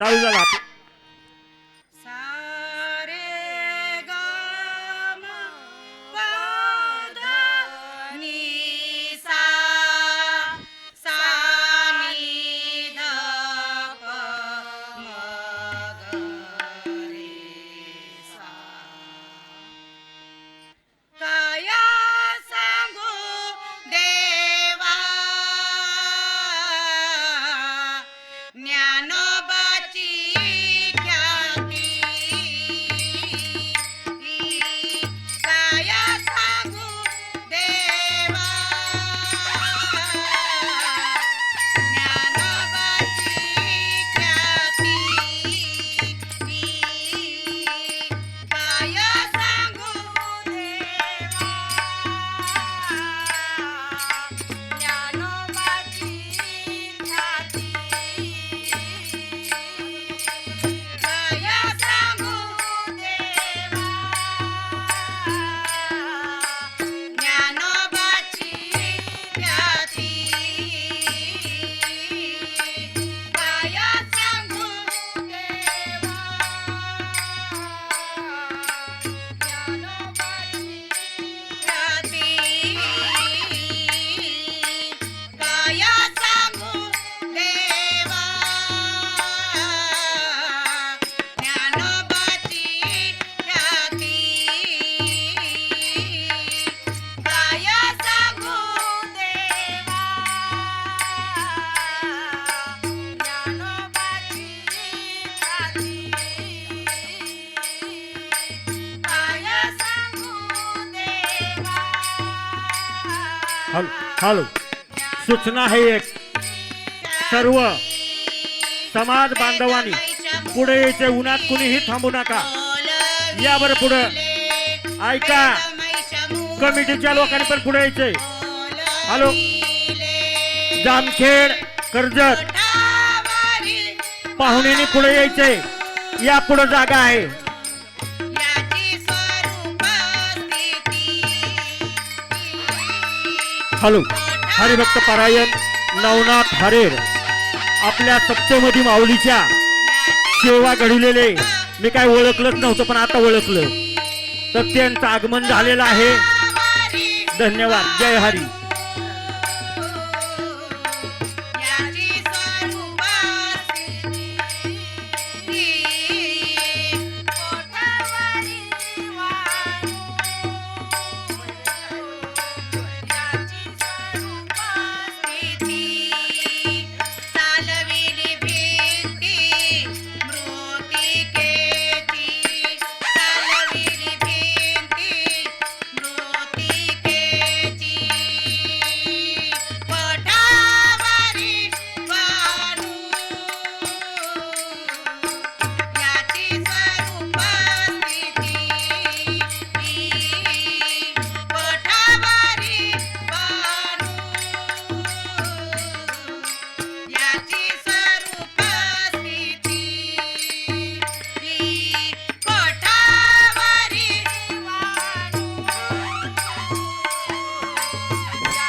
चालू झाला सारे सूचना आहे एक. सर्व समाज बांधवांनी पुढे यायचे उन्हात कुणीही थांबू नका. या पुढे पुढं. ऐका. कमिटीच्या लोकांनी पण पुढे यायचे. हॅलो. जामखेड कर्जत. पाहुण्यांनी पुढे यायचे. या पुढे जागा आहे. हॅलो. हरिभक्त परायण नवनाथ हरेर आपल्या सत्यमधी माऊलीच्या सेवा घडलेले मी काय ओळखलंच नव्हतं पण आता ओळखलं. तर त्यांचं आगमन झालेलं आहे. धन्यवाद. जय हरी.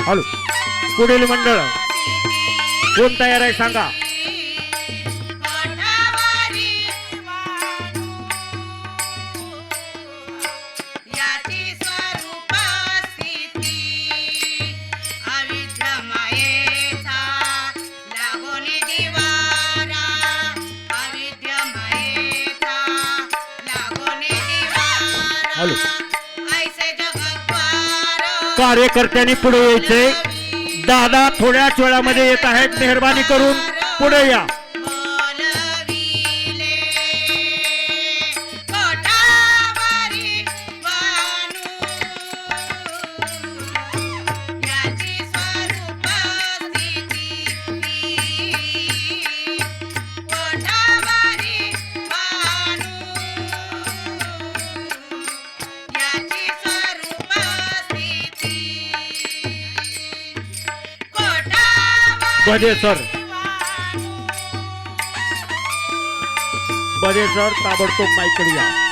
हॅलो पुढील मंडळ कोण तयार आहे सांगा. कार्यकर्त्यांनी पुढे यायचंय. दादा थोड्याच वेळामध्ये येत आहेत. मेहरबानी करून पुढे या. कोठावरी बजे सर बजे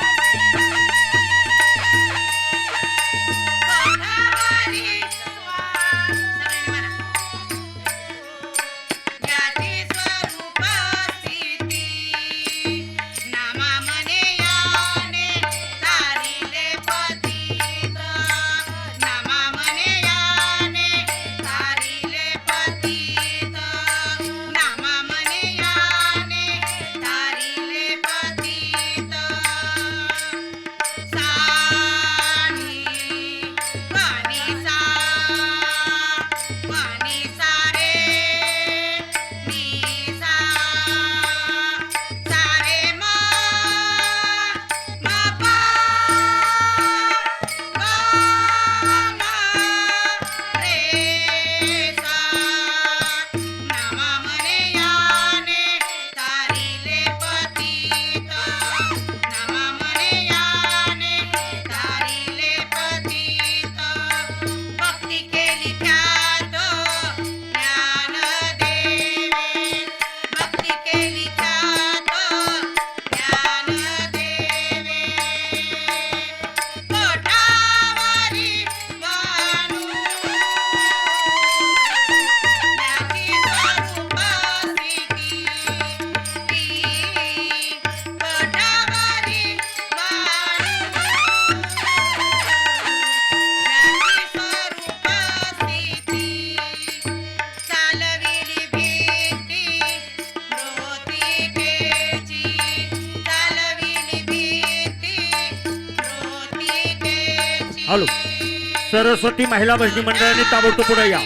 सरस्वती महिला भजनी मंडळाने ताबडतोब पुढे या.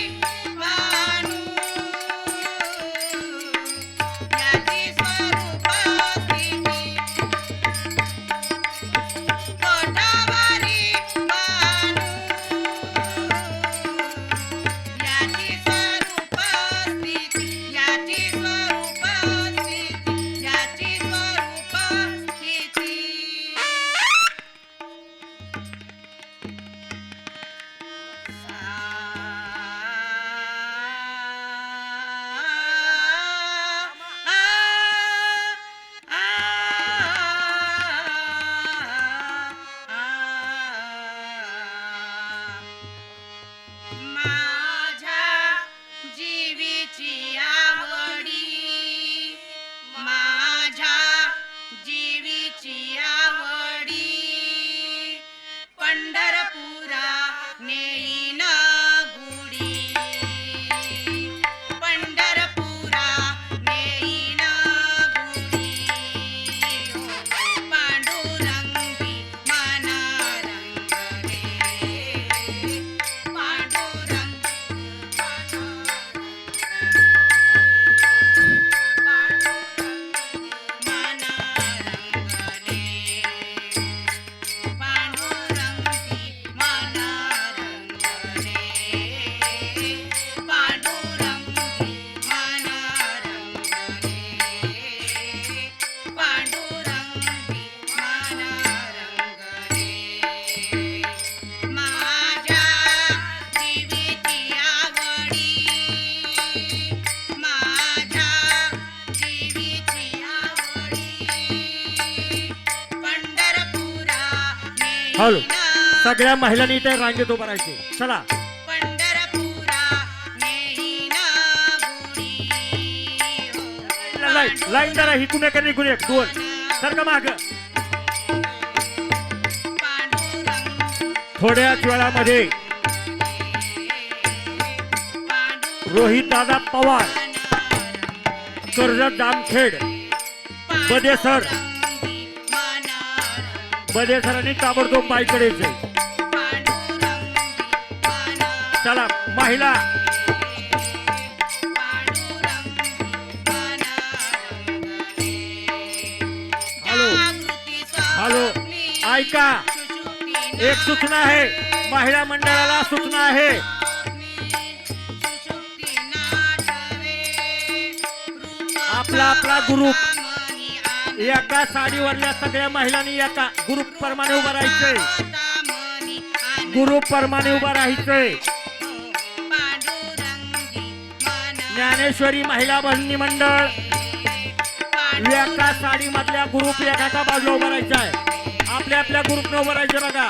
हॅलो. सगळ्या महिलांनी इथे रांगेत उभं राहायचे चला हो. लाईन लाईन जरा एक आणि इकून एक दोन सारखं माग थोड्याच वेळामध्ये रोहित दादा पवार कर्जत जामखेड बदे सर बदे सरांनी ताबडतोब बाईकडे चला महिला हॅलो. हॅलो. ऐका. एक सूचना आहे महिला मंडळाला सूचना आहे आपला आपला ग्रुप एका साडीवरल्या सगळ्या महिलांनी एका ग्रुप प्रमाणे उभं राहायचंय. ग्रुप प्रमाणे उभं राहायचंय. ज्ञानेश्वरी महिला बहिणी मंडळ एका साडीमधल्या ग्रुप एका बाजूला उभं राहायचा आहे आपल्या आपल्या ग्रुपने उभं राहायचं बघा.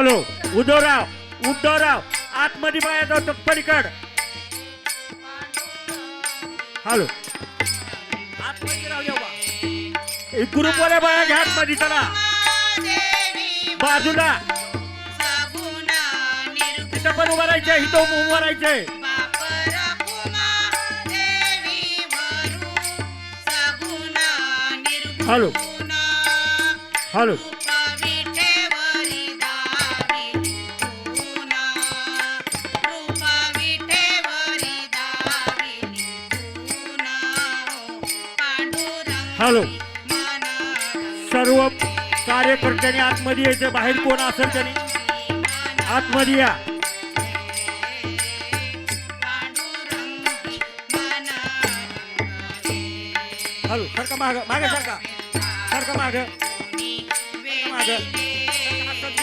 हॅलो उद्धवराव उद्धवराव आतमध्ये बाया जातो पलीकड. हॅलो आतमध्ये राहू द्या बा. ग्रुप बाया घ्या आतमध्ये चला. बाजूला. इथं पण उभं राहायचंय इथं उभं राहायचंय. हॅलो. हॅलो. हॅलो. सर्व कार्यकर्त्यांनी आतमध्ये यायचं. बाहेर कोण असेल त्यांनी? आतमध्ये या. हॅलो सारखा माग माग सारखा. सारखा माग. माग. असंच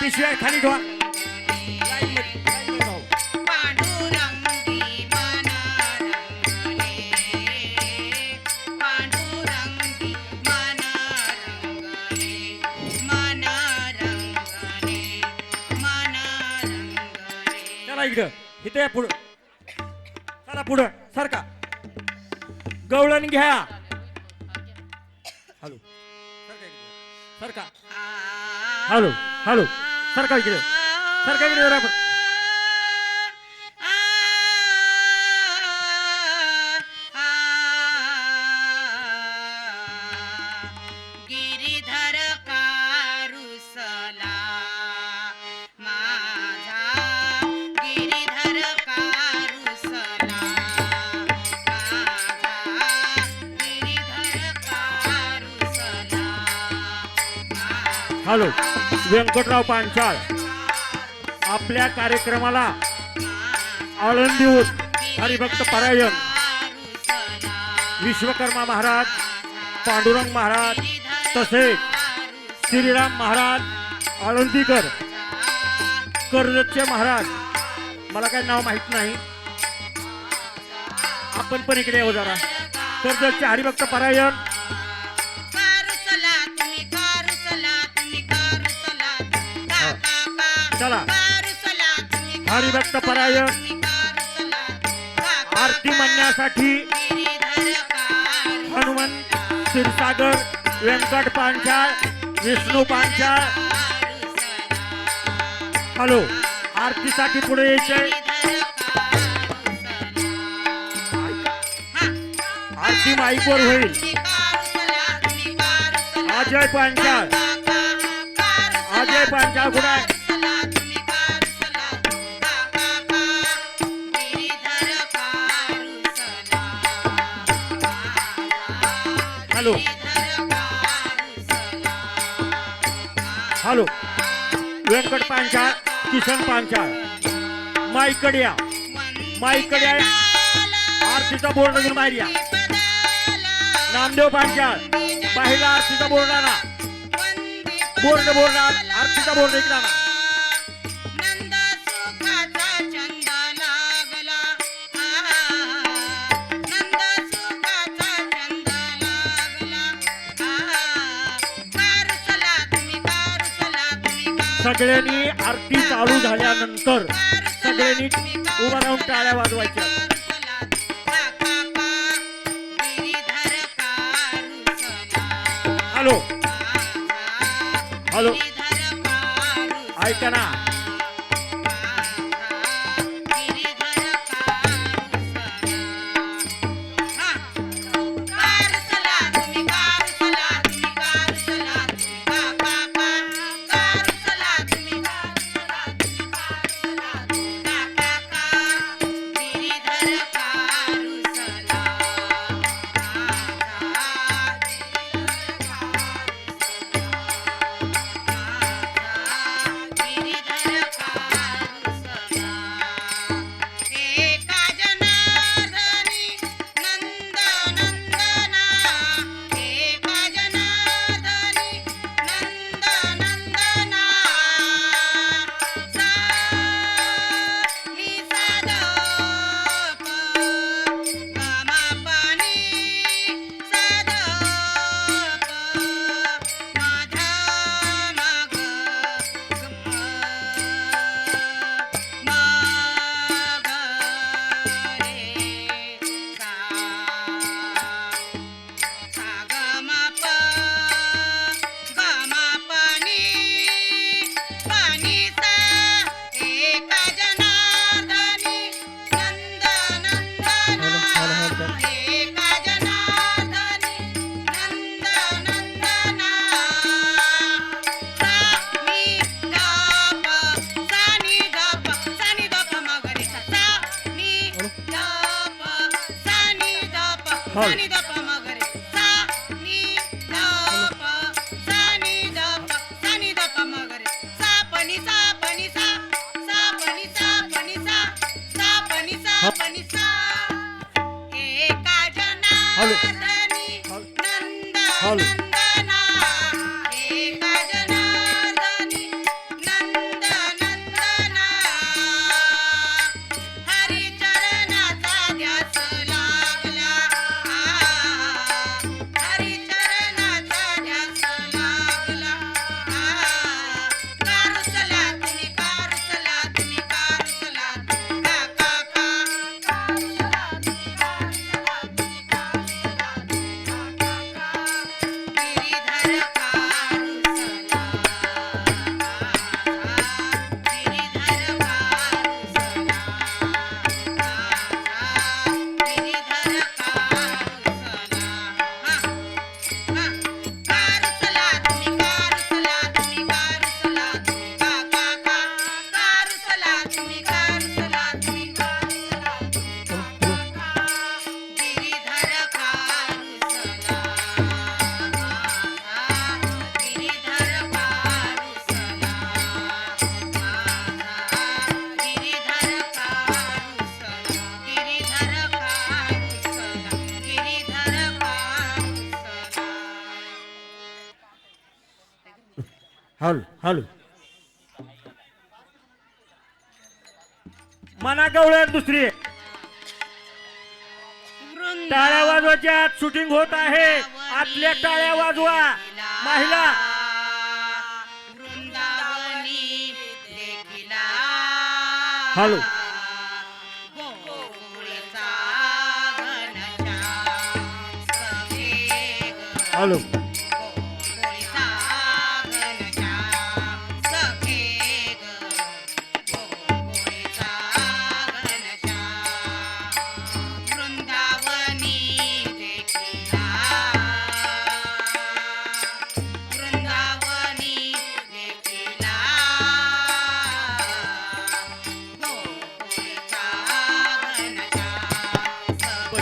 पिशव्या खाली ठेवा. इकडं इथे या पुढं. चला पुढं. सारखा. गवळण घ्या. हॅलो. सारखा सरका हॅलो. हॅलो. सरका इकडे. सारखा इकडे हॅलो व्यंकटराव पांचाळ आपल्या कार्यक्रमाला आळंदीहून हरिभक्त परायण विश्वकर्मा महाराज पांडुरंग महाराज तसेच श्रीराम महाराज आळंदीकर कर्जतचे महाराज मला काही नाव माहीत नाही. आपण पण इकडे हो जरा. कर्जतचे हरिभक्त परायण का चला. हरिभक्त परायण आरती म्हणण्यासाठी गिरिधर हनुमंत क्षीरसागर व्यंकट पांचाळ विष्णू पांचाळ. हॅलो आरतीसाठी पुढे यायचे आरती माईकवर होईल. अजय पांचाळ. अजय पांचाळ कुठे हॅलो. व्यंकट पांचाळ किशन पांचाळ. माईकडे या माईकडे या. आरतीचा बोर्ड घेऊन बाहेर या. नामदेव पांचाळ. बाहेरला आरतीचा बोर्ड आणा. बोर्ड बोर्ड आरतीचा बोर्ड इकडे आणा. सगळ्यांनी आरती चालू झाल्यानंतर सगळ्यांनी उभा राहून टाळ्या वाजवायच्या. हॅलो. हॅलो. ऐका ना. அழு हॅलो हॅलो. मना गवळ्यात दुसरी. टाळ्या आत शूटिंग होत आहे. आतल्या टाळ्या वाजवा. महिला. हॅलो. हॅलो.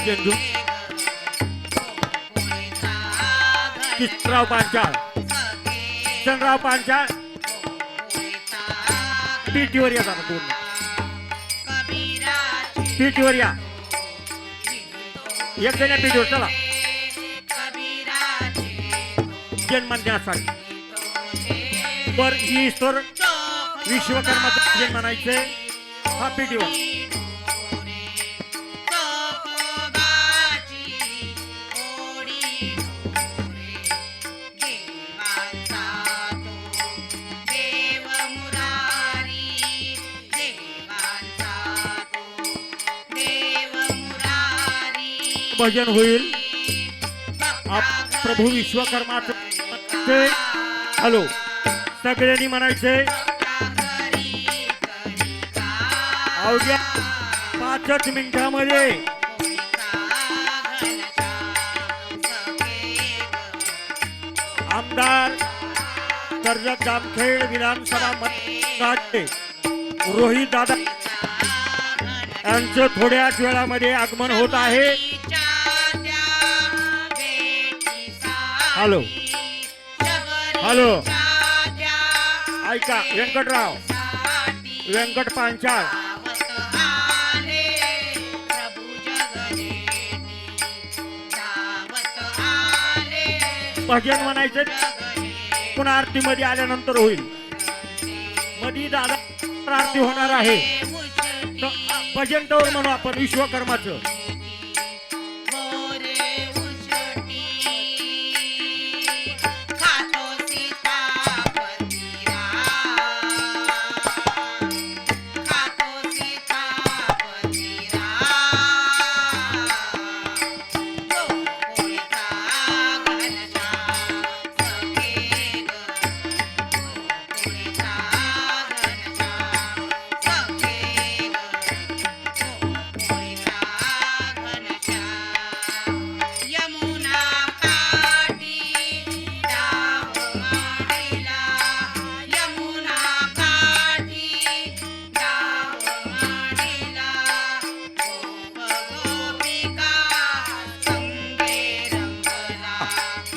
भजन घेऊ. सखेग गोकुळचा किसराव पांचाळ सखेग चंद्रराव पांचाळ गोकुळचा पीटीवर या जरा दोन कबीराची पीटीवर या. एक जण पीटीवर चला कबीराची जन्म बर ही ईश्वर विश्वकर्माचं भजन म्हणायचे हा पीटीवर भजन होईल. प्रभू विश्वकर्माच हॅलो. सगळ्यांनी म्हणायचे अवघ्या पाचच मिनिटामध्ये. आमदार कर्जत जामखेड विधानसभा मतदारचे रोहित दादा यांचं थोड्याच वेळामध्ये आगमन होत आहे. हॅलो हॅलो ऐका व्यंकटराव व्यंकट पांचाळ भजन म्हणायचं पुन्हा आरतीमध्ये आल्यानंतर होईल. मधी दादा आरती होणार आहे. भजन टवर म्हणू आपण विश्वकर्माचं.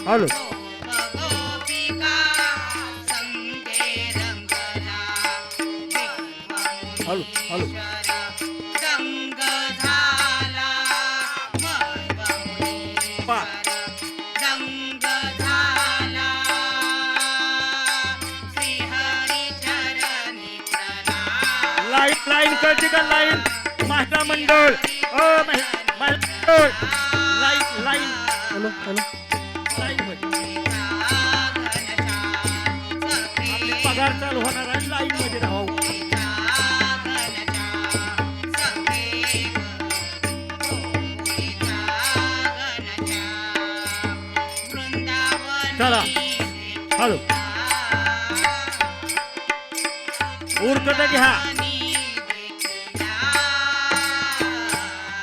हॅलो हॅलो हॅलो पा. लाईन लाईन कळते का लाईन? मंडळ. मंडळ लाईन लाईन. Hello hello. पगार चालू होणार आणि लाईन मध्ये राहू. चला. हॅलो उरकत घ्या.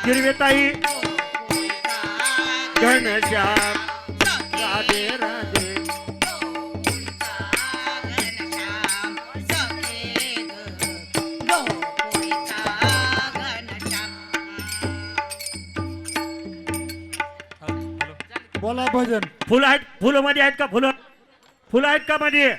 हिरवेताई. घनश्याम भजन. फुलं आहेत? फुलं मध्ये आहेत का फुलं? फुलं आहेत का मध्ये?